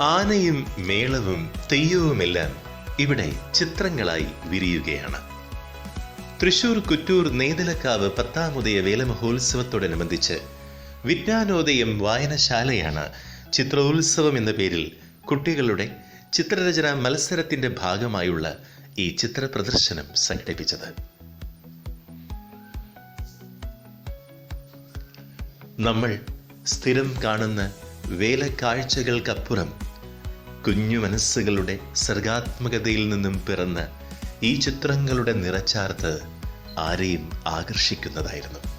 ആനയും മേളവും തെയ്യവുമെല്ലാം ഇവിടെ ചിത്രങ്ങളായി വിരിയുകയാണ്. തൃശൂർ കുറ്റൂർ നെയ്തലക്കാവ് പത്താമുദയ വേലമഹോത്സവത്തോടനുബന്ധിച്ച് വിജ്ഞാനോദയം വായനശാലയാണ് ചിത്രോത്സവം എന്ന പേരിൽ കുട്ടികളുടെ ചിത്രരചന മത്സരത്തിന്റെ ഭാഗമായുള്ള ഈ ചിത്ര പ്രദർശനം സംഘടിപ്പിച്ചത്. നമ്മൾ സ്ഥിരം കാണുന്ന വേലക്കാഴ്ചകൾക്കപ്പുറം കുഞ്ഞു മനസ്സുകളുടെ സർഗാത്മകതയിൽ നിന്നും പിറന്ന് ഈ ചിത്രങ്ങളുടെ നിറച്ചാർത്ത് ആരെയും ആകർഷിക്കുന്നതായിരുന്നു.